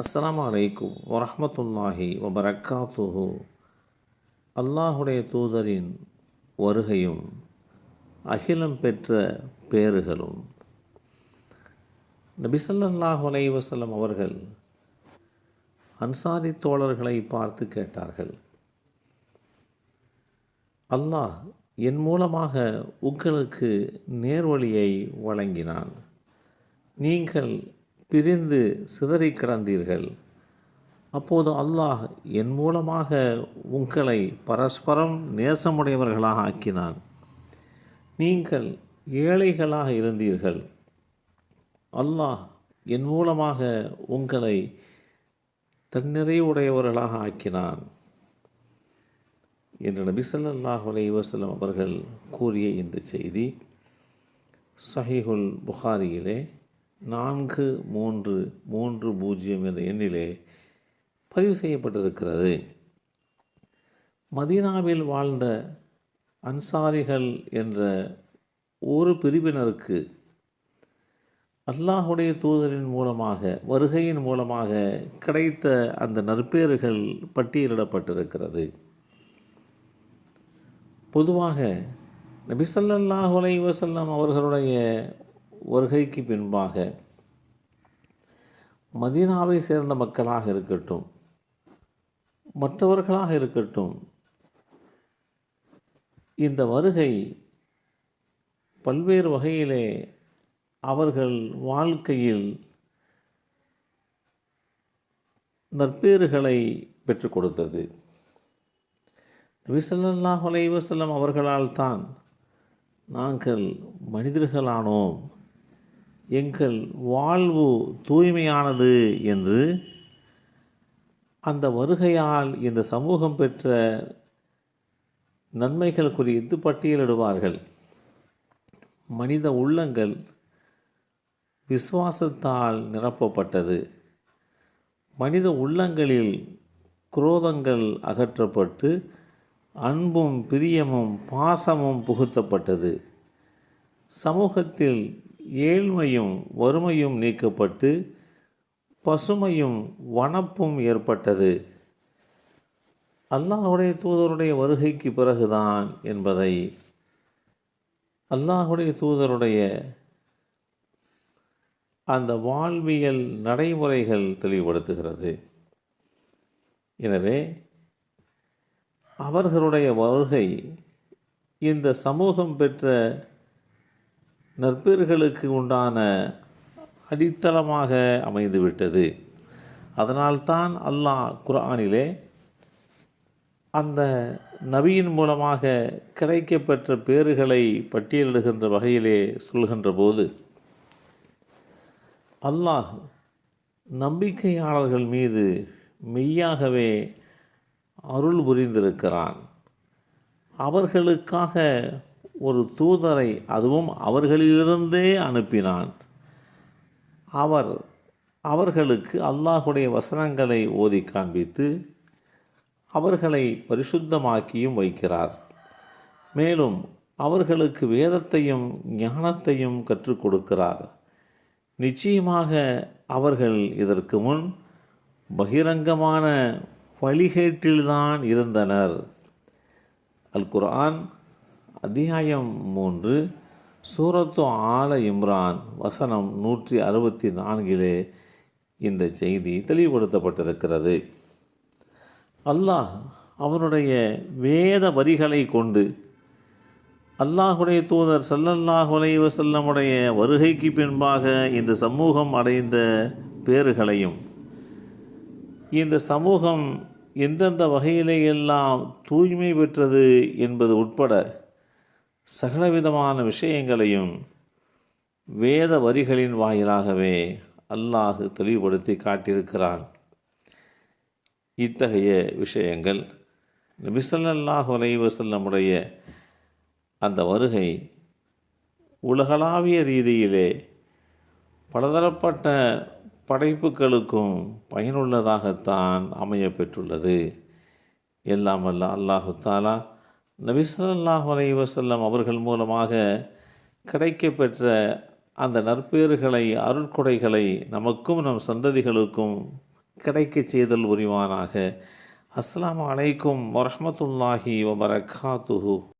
அஸ்லாம் வலைக்கும் வரமத்துல்லாஹி வபரக்காத்துஹு. அல்லாஹுடைய தூதரின் வருகையும் அகிலம் பெற்ற பேறுகளும். நபிசல்லாஹ் அலைஹி வஸல்லம் அவர்கள் அன்சாரி தோழர்களை பார்த்து கேட்டார்கள். அல்லாஹ் என் மூலமாக உங்களுக்கு நேர்வழியை வழங்கினான். நீங்கள் பிரிந்து சிதறி கிடந்தீர்கள். அப்போது அல்லாஹ் என் மூலமாக உங்களை பரஸ்பரம் நேசமுடையவர்களாக ஆக்கினான். நீங்கள் ஏழைகளாக இருந்தீர்கள். அல்லாஹ் என் மூலமாக உங்களை தன்னிறைவுடையவர்களாக ஆக்கினான். என்று நபி ஸல்லல்லாஹு அலைஹி அவர்கள் கூறிய இந்த செய்தி சஹிஹுல் புகாரியிலே நான்கு மூன்று மூன்று பூஜ்ஜியம் என்ற எண்ணிலே பதிவு செய்யப்பட்டிருக்கிறது. மதீனாவில் வாழ்ந்த அன்சாரிகள் என்ற ஒரு பிரிவினருக்கு அல்லாஹுடைய தூதரின் மூலமாக வருகையின் மூலமாக கிடைத்த அந்த நற்பேறுகள் பட்டியலிடப்பட்டிருக்கிறது. பொதுவாக நபிசல்லாஹு அலைஹி வஸல்லம் அவர்களுடைய வருகைக்கு பின்பாக மதீனாவை சேர்ந்த மக்களாக இருக்கட்டும் மற்றவர்களாக இருக்கட்டும் இந்த வருகை பல்வேறு வகையிலே அவர்கள் வாழ்க்கையில் நற்பேறுகளை பெற்றுக் கொடுத்தது. நபிசல்லாஹ் அலைவசல்லம் அவர்களால் தான் நாங்கள் மனிதர்களானோம். எங்கள் வாழ்வு தூய்மையானது என்று அந்த வருகையால் இந்த சமூகம் பெற்ற நன்மைகள் குறித்து பட்டியலிடுவார்கள். மனித உள்ளங்கள் விசுவாசத்தால் நிரப்பப்பட்டது. மனித உள்ளங்களில் குரோதங்கள் அகற்றப்பட்டு அன்பும் பிரியமும் பாசமும் புகுத்தப்பட்டது. சமூகத்தில் ஏழ்மையும் வறுமையும் நீக்கப்பட்டு பசுமையும் வனப்பும் ஏற்பட்டது. அல்லாஹுடைய தூதருடைய வருகைக்கு பிறகுதான் என்பதை அல்லாஹுடைய தூதருடைய அந்த வாழ்வியல் நடைமுறைகள் தெளிவுபடுத்துகிறது. எனவே அவர்களுடைய வருகை இந்த சமூகம் பெற்ற நற்பேறுகளுக்கு உண்டான அடித்தளமாக அமைந்துவிட்டது. அதனால்தான் அல்லாஹ் குர்ஆனிலே அந்த நபியின் மூலமாக கிடைக்கப்பெற்ற பேறுகளை பட்டியலிடுகின்ற வகையிலே சொல்கின்ற போது அல்லாஹ் நம்பிக்கையாளர்கள் மீது மெய்யாகவே அருள் புரிந்திருக்கிறான். அவர்களுக்காக ஒரு தூதரை அதுவும் அவர்களிலிருந்தே அனுப்பினான். அவர் அவர்களுக்கு அல்லாஹுடைய வசனங்களை ஓதி காண்பித்து அவர்களை பரிசுத்தமாக்கியும் வைக்கிறார். மேலும் அவர்களுக்கு வேதத்தையும் ஞானத்தையும் கற்றுக் கொடுக்கிறார். நிச்சயமாக அவர்கள் இதற்கு முன் பகிரங்கமான வழிகேட்டில்தான் இருந்தனர். அல் குர்ஆன் அத்தியாயம் மூன்று சூரத்து ஆல இம்ரான் வசனம் நூற்றி அறுபத்தி நான்கிலே இந்த செய்தி தெளிவுபடுத்தப்பட்டிருக்கிறது. அல்லாஹ் அவனுடைய வேத வரிகளை கொண்டு அல்லாஹுடைய தூதர் சல்லல்லாஹ் செல்லமுடைய வருகைக்கு பின்பாக இந்த சமூகம் அடைந்த பேறுகளையும் இந்த சமூகம் எந்தெந்த வகையிலேயெல்லாம் தூய்மை பெற்றது என்பது உட்பட சகலவிதமான விஷயங்களையும் வேத வரிகளின் வாயிலாகவே அல்லாஹ் தெளிவுபடுத்தி காட்டியிருக்கிறான். இத்தகைய விஷயங்கள் நபிசல்லாஹு அலைவசல்லமுடைய அந்த வருகை உலகளாவிய ரீதியிலே பலதரப்பட்ட படைப்புகளுக்கும் பயனுள்ளதாகத்தான் அமைய பெற்றுள்ளது எல்லாம் அல்ல அல்லாஹு தாலா நபிசல்லாஹ் அலி வசல்லம் அவர்கள் மூலமாக கிடைக்கப்பெற்ற அந்த நற்பேறுகளை அருட்கொடைகளை நமக்கும் நம் சந்ததிகளுக்கும் கிடைக்கச் செய்தல் புரிவானாக. அஸ்லாம் அலைக்கும் வரமத்துல்லாஹி வபரகாத்துஹு.